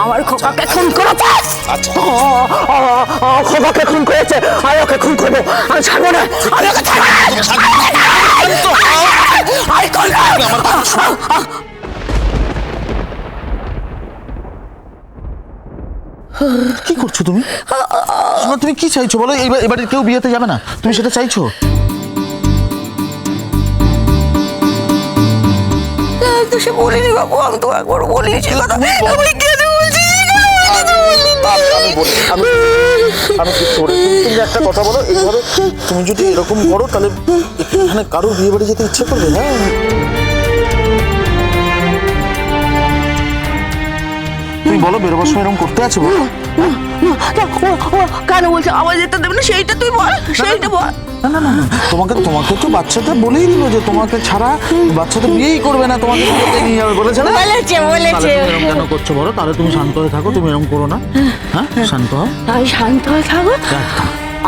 আমার খোকাকে খুন করেছে? আচ্ছা। খোকাকে খুন করেছে। আমি ওকে খুন করব। আমি ছাড়বো না। আমি ওকে কি করছ তুমি? তুমি কি চাইছো বলো? এবার এবারে কেউ বিয়েতে যাবে না? তুমি সেটা চাইছো? তো সে বলিনি বাবু আমি তো একবার বলিনি সে কথা। বলি, আমি আমি কি করে তুমি একটা কথা বলো, এইভাবে তুমি যদি এরকম করো, তাহলে এখানে কারোর বিয়ে বাড়ি যেতে ইচ্ছে করবে হ্যাঁ? তুমি বলো, বেরোবার সময় এরকম করতে আছো বলো। কেন বলছে আমার যেতে দেবে না সেইটা তুই বল সেইটা বল না তোমাকে তোমাকে তো বাচ্চাটা বলেই দিল যে তোমাকে ছাড়া বাচ্চাটা বিয়েই করবে না তোমাকে নিয়ে যাবে বলেছে না বলেছে বলেছে কেন করছ বলো তাহলে তুমি শান্ত হয়ে থাকো তুমি এরকম করো না হ্যাঁ শান্ত হও তাই শান্ত হয়ে থাকো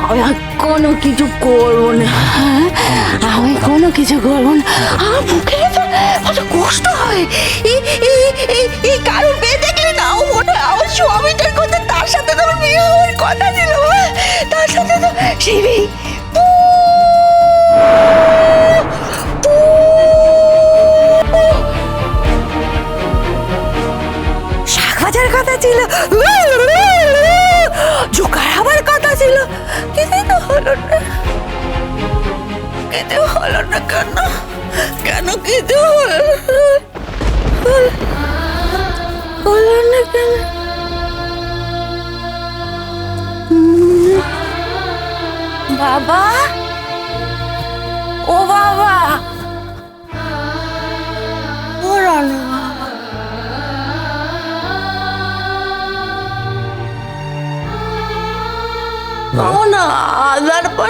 আমি কোনো কিছু করব না হ্যাঁ? আমি কোনো কিছু করব না আমার বুকে কষ্ট হয় এই এই এই কারোর কথা হ্যাঁ? তার সাথে তো মেয়ে শাক কথা ছিল। কথা ছিল। না। না কেন? কেন না কেন? বাবা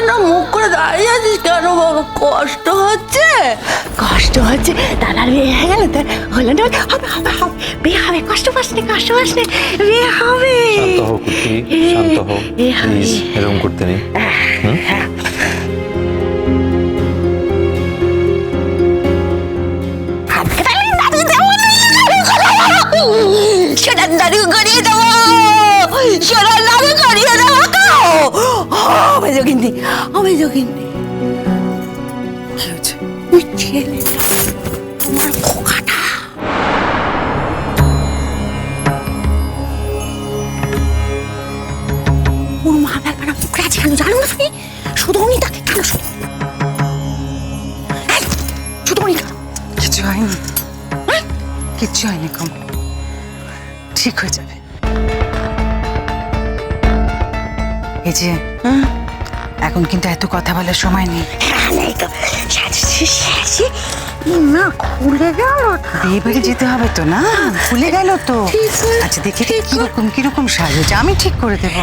না মুখ করে দাঁড়িয়ে আছিস কেন বাবা? কষ্ট হচ্ছে? কষ্ট হচ্ছে? দাদার বিয়ে হয়ে গেল হলো না? হবে হবে হবে বিয়ে হবে। কষ্ট পাস নি কষ্ট পাস নি। বিয়ে হবে। শান্ত হও কুট্টি শান্ত হও। প্লিজ এরকম করতে নেই। দাদু করিয়ে দেবো যোগিন্দি হবে যোগিন্দি কি ওই ছেলে আমার খোকাটা। ওর মা ব্যাপারে মুখে আছে কেন জানো না তুমি শুধু উনি তাকে কেন শুধু শুধু উনি কেন কিচ্ছু হয়নি। কিচ্ছু হয়নি কম। ঠিক হয়ে যাবে। এই যে এখন কিন্তু এত কথা বলার সময় নেই। তো না খুলে গেল বিয়ে বাড়ি যেতে হবে তো না? ভুলে গেল তো। আচ্ছা দেখি কীরকম কীরকম সাজেছে আমি ঠিক করে দেবো।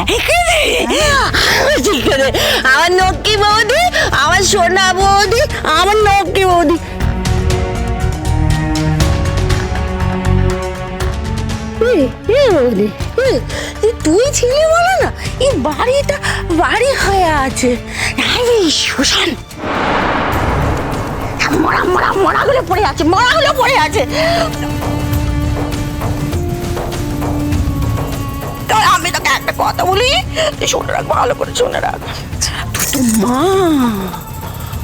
ঠিক আছে আমার নক্কি বৌদি আমার সোনা বৌদি আমার নক্কি বৌদি। বৌদি, এই তুই ছিলি বলো না? এই বাড়িটা বাড়ি হয়ে আছে। এই মরা মরা মরা গুলো পড়ে আছে, মরা গুলো পড়ে আছে। আমি তোকে একটা কথা বলি, তুই শুনে রাখ, ভালো করে শুনে রাখ। তুই তো মা।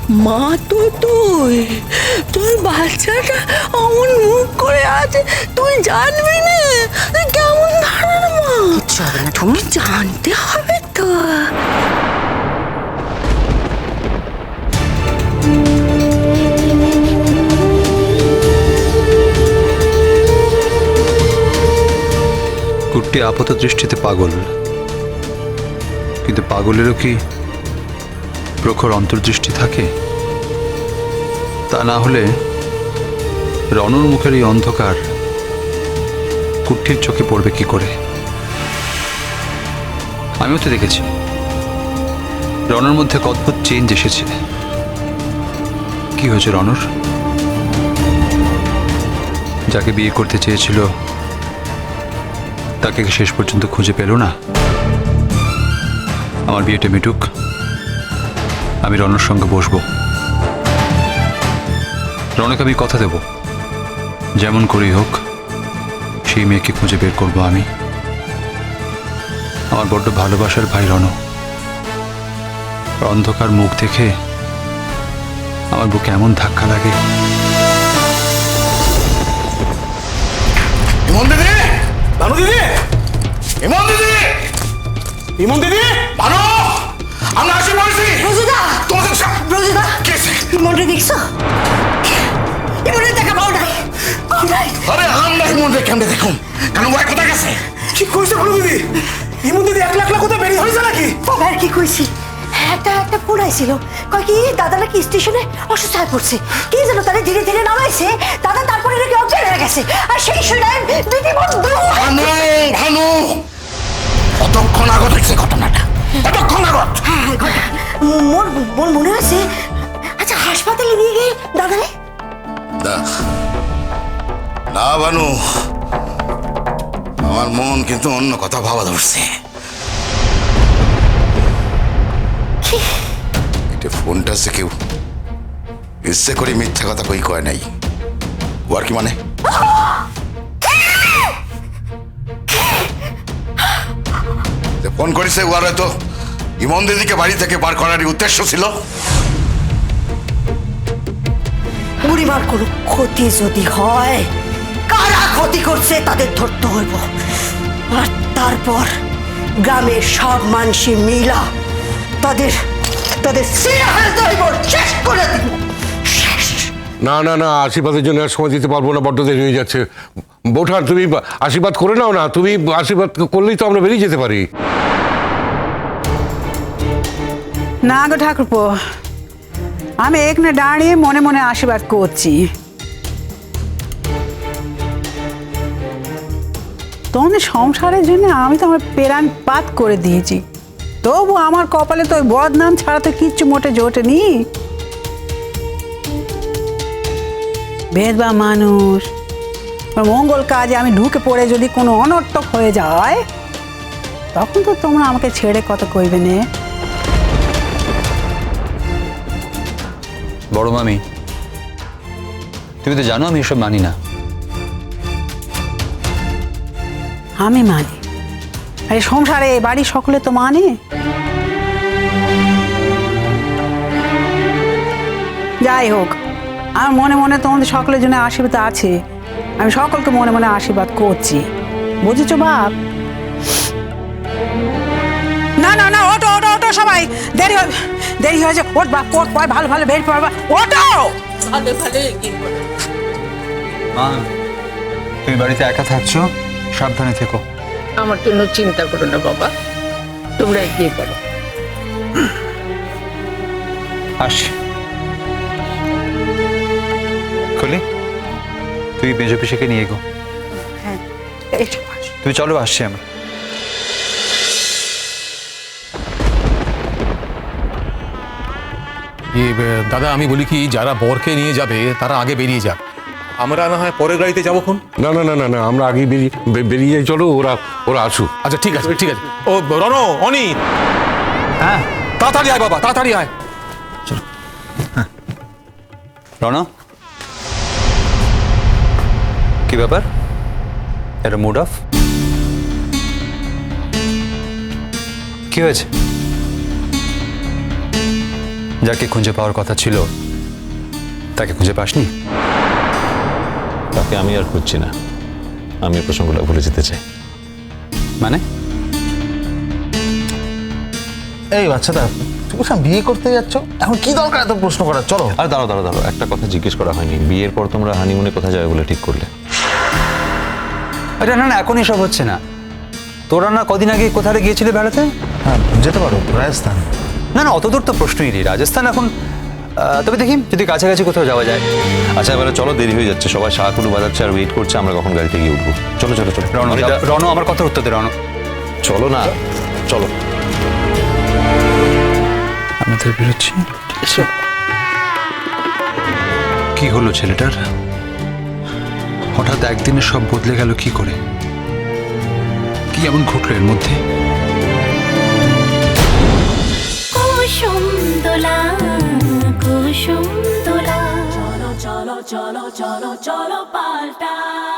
মা তো তুই তোর বাচ্চাটা অমন মুখ করে আছে তুই জানবি না? কেমন ধরনের মা? তুমি জানতে হবে তো। কুট্টি আপাত দৃষ্টিতে পাগল। কিন্তু পাগলেরও কি প্রখর অন্তর্দৃষ্টি থাকে, তা না হলে রণর মুখের এই অন্ধকার কুট্টির চোখে পড়বে কি করে? আমিও তো দেখেছি। রণর মধ্যে এক অদ্ভুত চেঞ্জ এসেছে। কি হয়েছে রণর? যাকে বিয়ে করতে চেয়েছিল, তাকে শেষ পর্যন্ত খুঁজে পেল না? আমার বিয়েটা মিটুক। আমি রণর সঙ্গে বসবো। রণকে আমি কথা দেব। যেমন করেই হোক, সেই মেয়েকে খুঁজে বের করব আমি। আমার বড্ড ভালোবাসার ভাই রণ অন্ধকার মুখ দেখে আমার বুকে এমন ধাক্কা লাগে। দিদি! দিদি! দিদি! ইমনরে দেখছ? ইমনরে দেখা পাও নাই। পাও নাই আরে আমরা ইমন কেমনে দেখুন কেন ভাই কোথায় গেছে? কি কইছে ভালো দিদি? ইমন দিদি একলা একলা কোথায় বেরিয়ে হয়েছে নাকি? বাবার কি কইছি? একটা কয় কি দাদা নাকি স্টেশনে অসুস্থ হয়ে পড়ছে। কি যেন তারা ধীরে ধীরে নামাইছে। দাদা তারপরে নাকি অজ্ঞান হয়ে গেছে। আর সেই সময় দিদি বন্ধু ভানু ভানু! কতক্ষণ ঘটনাটা? কতক্ষণ আগত। হ্যাঁ, মোর মোর মনে আছে আচ্ছা হাসপাতালে নিয়ে গিয়ে দাদা না না বানু আমার মন কিন্তু অন্য কথা ভাবা ধরছে। এটা ফোনটা সে কেউ? ইচ্ছে করে মিথ্যা কথা কই কয় নাই। ও আর কি? মানে ফোন করেছে ও আর হয়তো। ইমন দিদিকে বাড়ি থেকে বার করারই উদ্দেশ্য ছিল? পরিবার কোনো ক্ষতি যদি হয় কারা ক্ষতি করছে তাদের ধরতে হইব। আর তারপর গ্রামের সব মানুষই মিলা তাদের তাদের শেষ করে দিব। না না না আশীর্বাদের জন্য আর সময় দিতে পারব না বড্ড দেরি হয়ে যাচ্ছে। বৌঠান তুমি আশীর্বাদ করে নাও না তুমি আশীর্বাদ করলেই তো আমরা বেরিয়ে যেতে পারি। না গো ঠাকুরপো, আমি এখানে দাঁড়িয়ে মনে মনে আশীর্বাদ করছি। তোমাদের সংসারের জন্য আমি তো আমার পেরান পাত করে দিয়েছি। তবু আমার কপালে তো ওই বদনাম ছাড়া তো কিচ্ছু মোটে জোটে জোটেনি বেদবা মানুষ মঙ্গল কাজে আমি ঢুকে পড়ে যদি কোনো অনর্থক হয়ে যায়, তখন তো তোমরা আমাকে ছেড়ে কত কইবে নে। বড় মামি, তুমি তো জানো আমি এসব মানি না। আমি মানি। আরে সংসারে বাড়ির সকলে তো মানে। যাই হোক, আমার মনে মনে তোমাদের সকলের জন্য আশীর্বাদ আছে। আমি সকলকে মনে মনে আশীর্বাদ করছি। বুঝেছ বাপ? দেরি হয় দেরি হয়েছে। বাপ পয় ভালো ভালো বের পারবা ওটো মা তুমি বাড়িতে একা থাকছো? সাবধানে থেকো। আমার জন্য চিন্তা করো না বাবা। তোমরা এগিয়ে পড়ো। খুলি তুই মেজো পিসেকে নিয়ে গো হ্যাঁ তুমি চলো আসছি আমরা। দাদা আমি বলি কি যারা বরকে নিয়ে যাবে তারা আগে বেরিয়ে যাক। আমরা না হয় পরের গাড়িতে যাব খন না না না না না আমরা আগে বেরিয়ে বেরিয়ে যাই চলো ওরা ওরা আসুক। আচ্ছা ঠিক আছে ঠিক আছে। ও রণ অনি হ্যাঁ? তাড়াতাড়ি আয় বাবা তাড়াতাড়ি আয়। রণ কি ব্যাপার? এটা মুড অফ কি হয়েছে? যাকে খুঁজে পাওয়ার কথা ছিল তাকে খুঁজে পাসনি? তাকে আমি আর খুঁজছি না। আমি প্রসঙ্গটা ভুলে যেতে চাই। মানে? এই বাচ্চাটা তুমি সব বিয়ে করতে যাচ্ছ? এখন কি দরকার এত প্রশ্ন করার? চলো। আর দাঁড়াও দাঁড়াও দাঁড়াও একটা কথা জিজ্ঞেস করা হয়নি। বিয়ের পর তোমরা হানিমুনে কোথায় যাবে বলে ঠিক করলে? আরে না না এখন এসব হচ্ছে না। তোরা না কদিন আগে কোথায় গিয়েছিলে বেড়াতে? হ্যাঁ যেতে পারো রাজস্থান। না না অতদূর তো প্রশ্নই নেই। রাজস্থান এখন তবে দেখি যদি কাছাকাছি কোথাও যাওয়া যায়। আচ্ছা এবারে চলো দেরি হয়ে যাচ্ছে। সবাই শাহকুলু বাজাচ্ছে আর ওয়েট করছে আমরা কখন গাড়িতে গিয়ে উঠবো। চলো চলো চলো। রণ রণ আমার কথা উত্তর দে রণ চলো না চলো। আমি তো বেরোচ্ছি। কি হলো ছেলেটার? হঠাৎ একদিনে সব বদলে গেল কি করে? কি এমন ঘটলো এর মধ্যে? কুসুম দোলা কুসুম দোলা চলো চলো চলো চলো চলো পাল্টাই